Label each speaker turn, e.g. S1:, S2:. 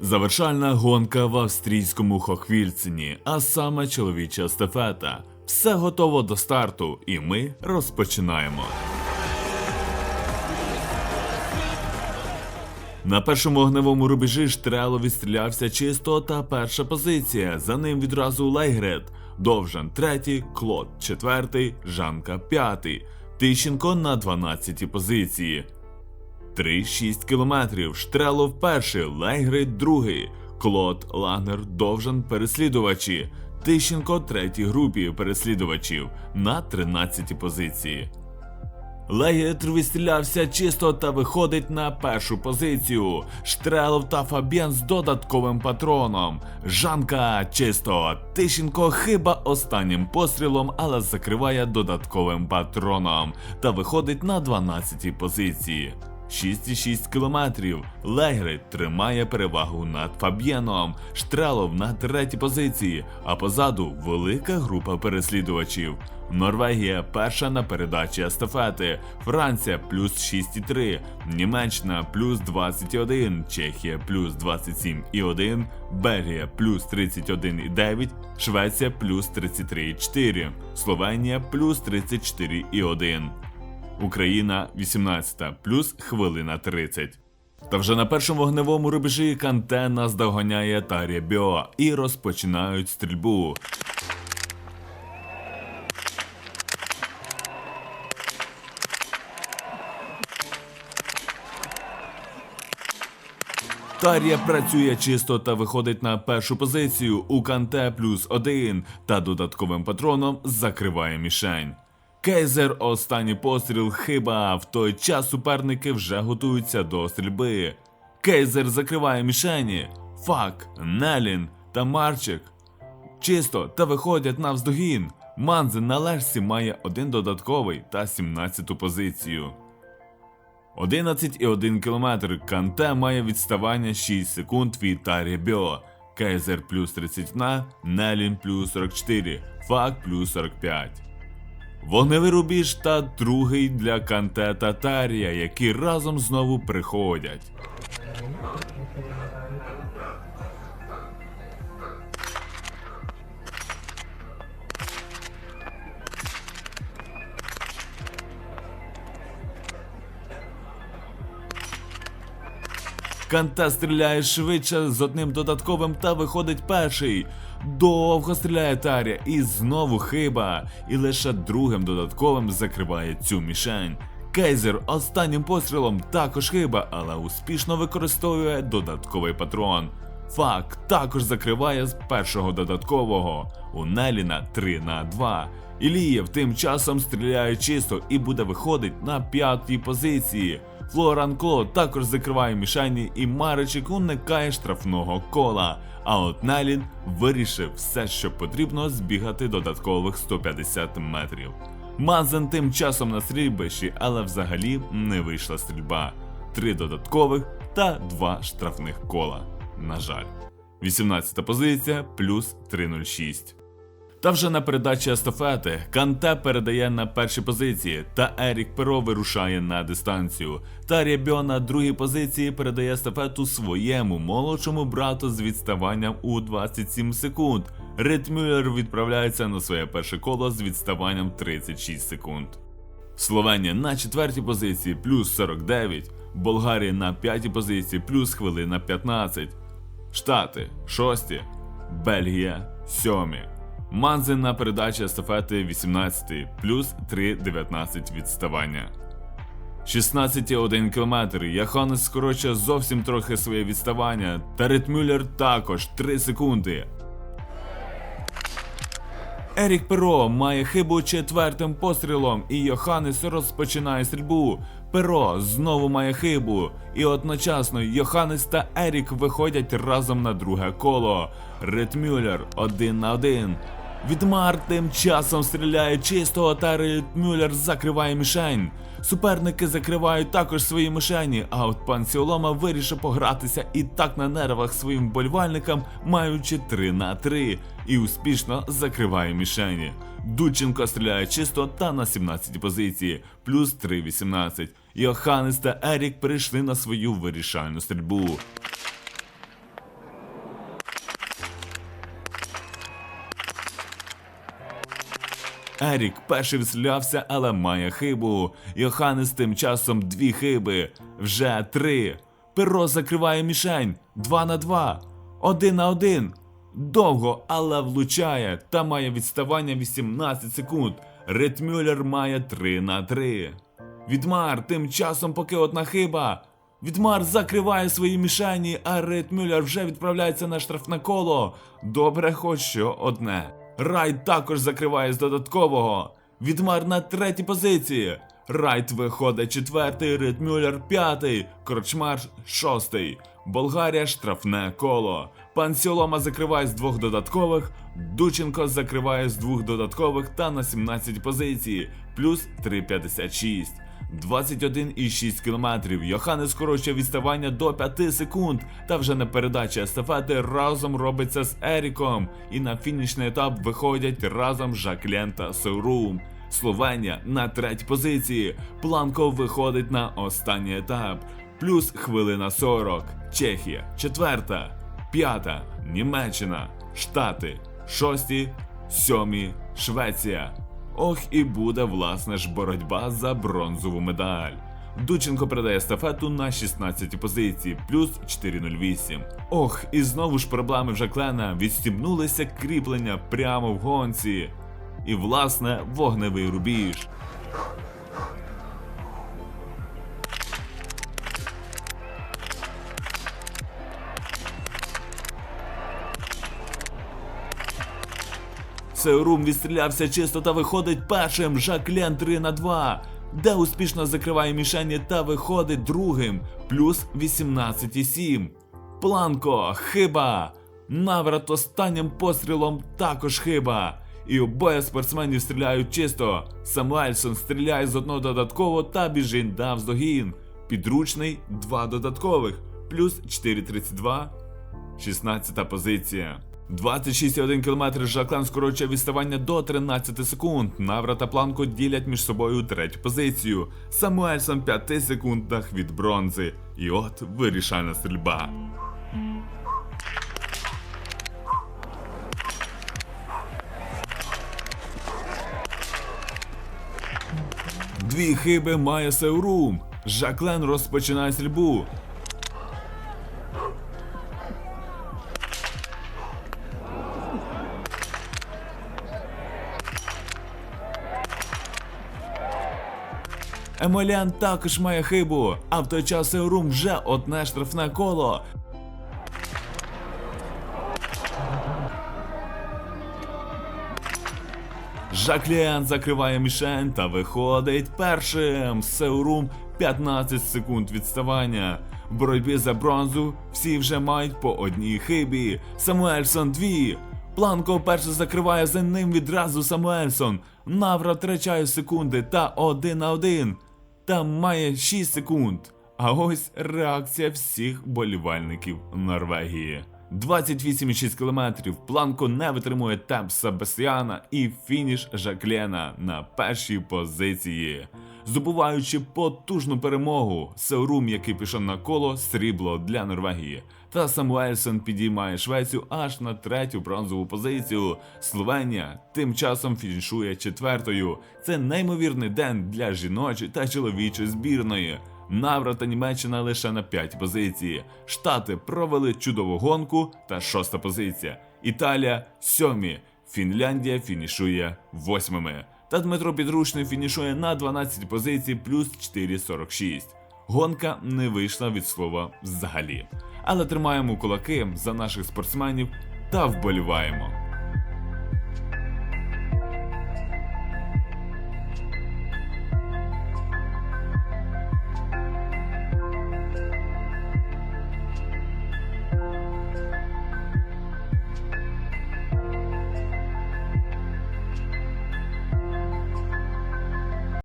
S1: Завершальна гонка в австрійському Хохвільцині, а саме чоловіча естафета. Все готово до старту, і ми розпочинаємо. На першому огневому рубежі Штрело відстрілявся чисто та перша позиція. За ним відразу Лейгрет, Довжан третій, Клод четвертий, Жанка п'ятий, Тищенко на 12 позиції. 3-6 кілометрів. Штрелов перший, Лейгрейд другий, Клод, Лагнер, Довжан переслідувачі. Тищенко третій групі переслідувачів на 13 позиції. Легет відстрілявся чисто та виходить на першу позицію. Штрелов та Фабіан з додатковим патроном. Жанка чисто. Тищенко хиба останнім пострілом, але закриває додатковим патроном та виходить на 12 позиції. 6,6 кілометрів. Легрид тримає перевагу над Фаб'єном. Штрелов на третій позиції, а позаду велика група переслідувачів. Норвегія перша на передачі естафети, Франція плюс 6,3, Німеччина плюс 21, Чехія плюс 27,1, Бельгія плюс 31,9, Швеція плюс 33,4, Словенія плюс 34,1. Україна 18 плюс хвилина 30. Та вже на першому вогневому рубежі Канте нас доганяє Тарія Біо і розпочинають стрільбу. Тарія працює чисто та виходить на першу позицію у канте плюс один та додатковим патроном закриває мішень. Кейзер останній постріл хиба. В той час суперники вже готуються до стрільби. Кейзер закриває мішені. Фак, Нелін та Марчик. Чисто та виходять навздогін. Манзен на лежці має один додатковий та 17 позицію. 11,1 км. Канте має відставання 6 секунд від Тарі Біо. Кейзер плюс 31, Нелін плюс 44, Фак плюс 45. Вогневий рубіж та другий для Канте та Тарія, які разом знову приходять. Канта стріляє швидше з одним додатковим та виходить перший. Довго стріляє Таря і знову хиба. І лише другим додатковим закриває цю мішень. Кейзер останнім пострілом також хиба, але успішно використовує додатковий патрон. Фак також закриває з першого додаткового. У Неліна 3 на 2. Ілієв тим часом стріляє чисто і буде виходить на п'ятій позиції. Флоран Кло також закриває мішені і Маричик уникає штрафного кола. А от Нелін вирішив все, що потрібно, збігати додаткових 150 метрів. Мазен тим часом на стрільбищі, але взагалі не вийшла стрільба. Три додаткових та два штрафних кола. На жаль. 18 позиція плюс 306. Та вже на передачі естафети Канте передає на перші позиції, та Ерік Перо вирушає на дистанцію. Тарія Бьо на другій позиції передає естафету своєму молодшому брату з відставанням у 27 секунд. Ритмюллер відправляється на своє перше коло з відставанням 36 секунд. Словенія на четвертій позиції плюс 49, Болгарія на п'ятій позиції плюс хвилина 15, Штати шості, Бельгія сьомі. Манзен на передачі естафети 18 плюс 3,19 відставання. 16,1 км. Яханес скорочує зовсім трохи своє відставання, та Ритмюллер також 3 секунди. Ерік Перо має хибу четвертим пострілом, і Йоханнес розпочинає стрільбу. Перо знову має хибу, і одночасно Йоханнес та Ерік виходять разом на друге коло. Ритмюллер один на один. Відмар тим часом стріляє чисто, та Ритмюллер закриває мішень. Суперники закривають також свої мишені, а от пан Сіолома вирішив погратися і так на нервах своїм болівальникам, маючи 3 на 3, і успішно закриває мішені. Дудченко стріляє чисто та на 17 позиції, плюс 3-18. Йоханнес та Ерік перейшли на свою вирішальну стрільбу. Ерік перший відстрілявся, але має хибу. Йоханнес тим часом дві хиби. Вже три. Перо закриває мішень. Два на два. Один на один. Довго, але влучає та має відставання 18 секунд. Ретмюллер має 3 на 3. Відмар тим часом поки одна хиба. Відмар закриває свої мішені, а Ретмюллер вже відправляється на штрафне коло. Добре, хоч що одне. Райт також закриває з додаткового. Відмар на третій позиції. Райт виходить четвертий, Ретмюллер п'ятий, Корчмар шостий. Болгарія штрафне коло. Пан Сьолома закриває з двох додаткових, Дученко закриває з двох додаткових та на 17 позицій, плюс 3,56. 21,6 кілометрів. Йоханнес скорочує відставання до 5 секунд. Та вже на передачі естафети разом робиться з Еріком. І на фінішний етап виходять разом Жаклен та Сеурум. Словенія на третій позиції. Планко виходить на останній етап. Плюс хвилина 40. Чехія четверта. П'ята. Німеччина. Штати. Шості. Сьомі. Швеція. Ох і буде власне ж боротьба за бронзову медаль. Дученко передає естафету на 16 позиції, плюс 4.08. Ох, і знову ж проблеми в Жаклена відстібнулися кріплення прямо в гонці. І власне вогневий рубіж. Сеурум відстрілявся чисто та виходить першим. Жаклен 3 на 2. Де успішно закриває мішені та виходить другим. Плюс 18,7. Планко, хиба. Наврат останнім пострілом також хиба. І обоє спортсменів стріляють чисто. Самуельсон стріляє з одного додаткового та біжить навздогін. Підручний два додаткових. Плюс 4,32. 16 позиція. 26,1 км Жаклен скорочує відставання до 13 секунд. Навра та Планко ділять між собою третю позицію. Самуельсон 5 секундах від бронзи. І от вирішальна стрільба. Дві хиби має Сеурум. Жаклен розпочинає стрільбу. Емолян також має хибу, а в той час Сеурум вже одне штрафне коло. Жакліан закриває мішень та виходить першим. Сеурум 15 секунд відставання. В боротьбі за бронзу всі вже мають по одній хибі. Самуельсон дві. Планко перше закриває за ним відразу Самуельсон. Навра втрачає секунди та один на один. Там має 6 секунд. А ось реакція всіх болівальників Норвегії. 28,6 кілометрів. Планко не витримує темп Себастьяна і фініш Жаклена на першій позиції. Здобуваючи потужну перемогу, Сеурум, який пішов на коло, срібло для Норвегії. Та Самуельсон підіймає Швецію аж на третю бронзову позицію. Словенія тим часом фінішує четвертою. Це неймовірний день для жіночої та чоловічої збірної. Навра та Німеччина лише на 5 позиції. Штати провели чудову гонку та шоста позиція. Італія сьомі. Фінляндія фінішує восьмими. Та Дмитро Підручний фінішує на 12 позицій плюс 4,46. Гонка не вийшла від слова взагалі. Але тримаємо кулаки за наших спортсменів та вболіваємо.